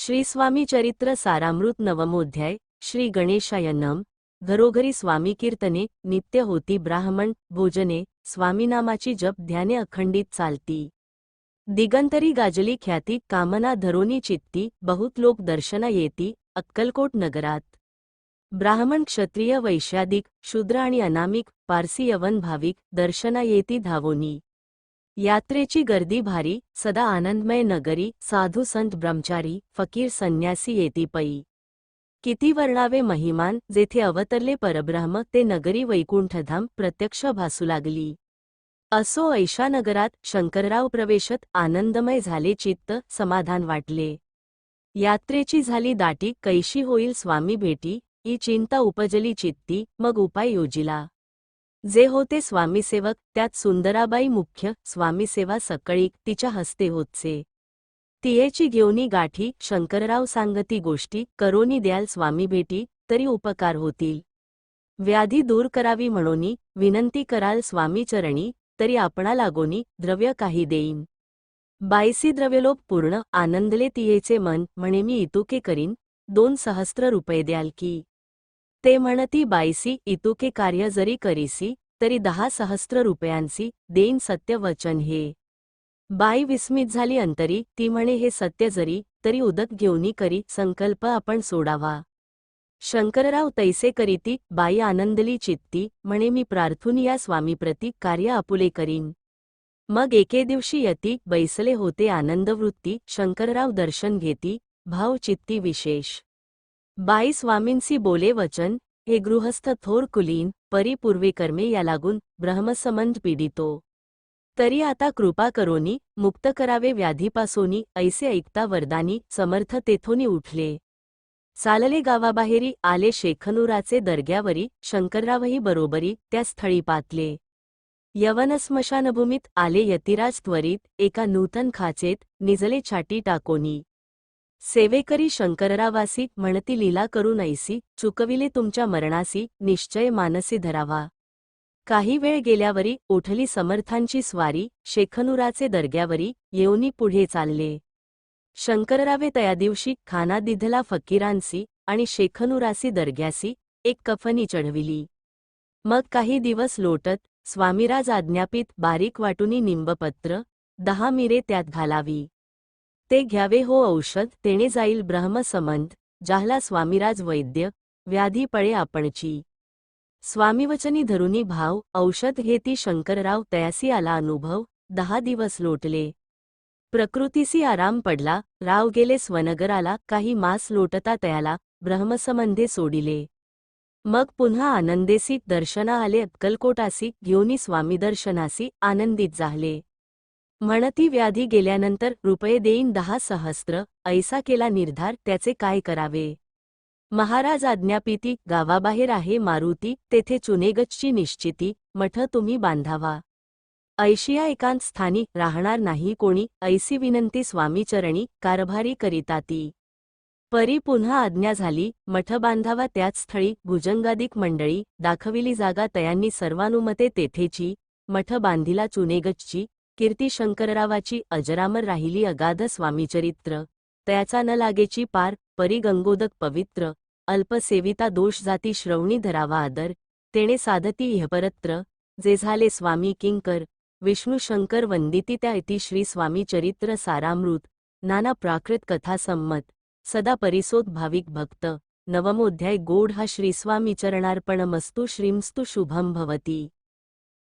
श्री स्वामी चरित्र सारामृत नवमोध्याय श्री गणेशाय नम घरोघरी स्वामी कीर्तने नित्य होती ब्राह्मण भोजने स्वामीनामाची जप ध्याने अखंडित चालती. दिगंतरी गाजली ख्याती कामना धरोनी चित्ती बहुत लोक दर्शना येती अक्कलकोट नगरात. ब्राह्मण क्षत्रिय वैश्यादिक शूद्र आणि अनामिक पारसी यवन भाविक दर्शना येती धावोनी. यात्रेची गर्दी भारी सदा आनंदमय नगरी साधू संत ब्रह्मचारी फकीर संन्यासी येती पई. किती वर्णावे महिमान जेथे अवतरले परब्रह्म ते नगरी वैकुंठधाम प्रत्यक्ष भासू लागली. असो ऐशा नगरात शंकरराव प्रवेशत आनंदमय झाले चित्त समाधान वाटले. यात्रेची झाली दाटी कैशी होईल स्वामी भेटी ई चिंता उपजली चित्ती मग उपाय योजिला. जे होते स्वामीसेवक त्यात सुंदराबाई मुख्य स्वामीसेवा सकळीक तिच्या हस्ते होतसे. तियेची घेऊनी गाठी शंकरराव सांगती गोष्टी करोनी द्याल स्वामी भेटी तरी उपकार होतील. व्याधी दूर करावी म्हणोनी विनंती कराल स्वामी चरणी तरी आपणा लागोनी द्रव्य काही देईन. बायसी द्रव्यलोप पूर्ण आनंदले तियेचे मन म्हणे मी इतुके करीन दोन सहस्त्र रुपये द्याल की. ते म्हणती बाईसी इतुके कार्य जरी करीसी तरी दहा सहस्त्र रुपयांसी देईन सत्य वचन हे. बाई विस्मित झाली अंतरी ती म्हणे हे सत्य जरी तरी उदक घेऊनी करी संकल्प आपण सोडावा. शंकरराव तैसे करीती बाई आनंदली चित्ती म्हणे मी प्रार्थून या स्वामीप्रती कार्य आपुले करीन. मग एके दिवशी यती बैसले होते आनंदवृत्ती शंकरराव दर्शन घेती भाव चित्ती विशेष. बाई स्वामींसी बोले वचन हे गृहस्थ थोर कुलीन परिपूर्वे कर्मे या लागून ब्रह्मसमंद पीडितो. तरी आता कृपा करोनी मुक्त करावे व्याधीपासोनी ऐसे ऐकता वरदानी समर्थ तेथोनी उठले. चालले गावाबाहेरी आले शेखनुराचे दर्ग्यावरी शंकररावही बरोबरी त्या स्थळी पातले. यवन स्मशानभूमीत आले यतिराज त्वरित एका नूतन खाचेत निजले छाटी टाकोनी. सेवेकरी शंकररावासी म्हणती लीला करू ऐसी चुकविले तुमच्या मरणासी निश्चय मानसी धरावा. काही वेळ गेल्यावरी उठली समर्थांची स्वारी शेखनुराचे दर्ग्यावरी येऊनी पुढे चालले. शंकररावे तया दिवशी खाना दिधला फकीरांसी आणि शेखनुरासी दर्ग्यासी एक कफनी चढविली. मग काही दिवस लोटत स्वामीराज आज्ञापित बारीक वाटुनी निंबपत्र दहा मिरे त्यात घालावी. ते घ्यावे हो औषध तेणे जाईल ब्रह्मसमंत जाहला स्वामीराज वैद्य व्याधी पळे आपणची. स्वामीवचनी धरुनी भाव औषध घेती शंकरराव तयासी आला अनुभव दहा दिवस लोटले. प्रकृतीसी आराम पडला राव गेले स्वनगराला काही मास लोटता तयाला ब्रह्मसंबंधे सोडिले. मग पुन्हा आनंदेसी दर्शना आले अक्कलकोटासी घेऊनी स्वामी दर्शनासी आनंदित झाले. म्हणती व्याधी गेल्यानंतर रुपये देईन दहा सहस्त्र ऐसा केला निर्धार त्याचे काय करावे? महाराज आज्ञापिती गावाबाहेर आहे मारुती तेथे चुनेगच्ची निश्चिती मठ तुम्ही बांधावा. ऐशिया एकांत स्थानी राहणार नाही कोणी ऐसी विनंती स्वामीचरणी कारभारी करिता ती परी पुन्हा आज्ञा झाली मठ बांधावा त्याच स्थळी भुजंगादिक मंडळी दाखविली जागा तयांनी सर्वानुमते तेथेची मठ बांधिला चुनेगच्ची कीर्ती शंकररावाची अजरामर राहिली अगाध स्वामीचरित्र. तयाचा न लागेची पार परी गंगोदक पवित्र अल्पसेविता दोष जाती श्रवणी धरावा आदर तेणे साधती इहपरत्र जे झाले स्वामी किंकर विष्णू शंकर वंदिती त्या इति श्री स्वामी चरित्र सारामृत नाना प्राकृत कथा संमत सदा परिसोत भाविक भक्त नवमोध्याय गोढ हा श्रीस्वामी चरणार्पणमस्तु श्रीमस्तु शुभम भवती.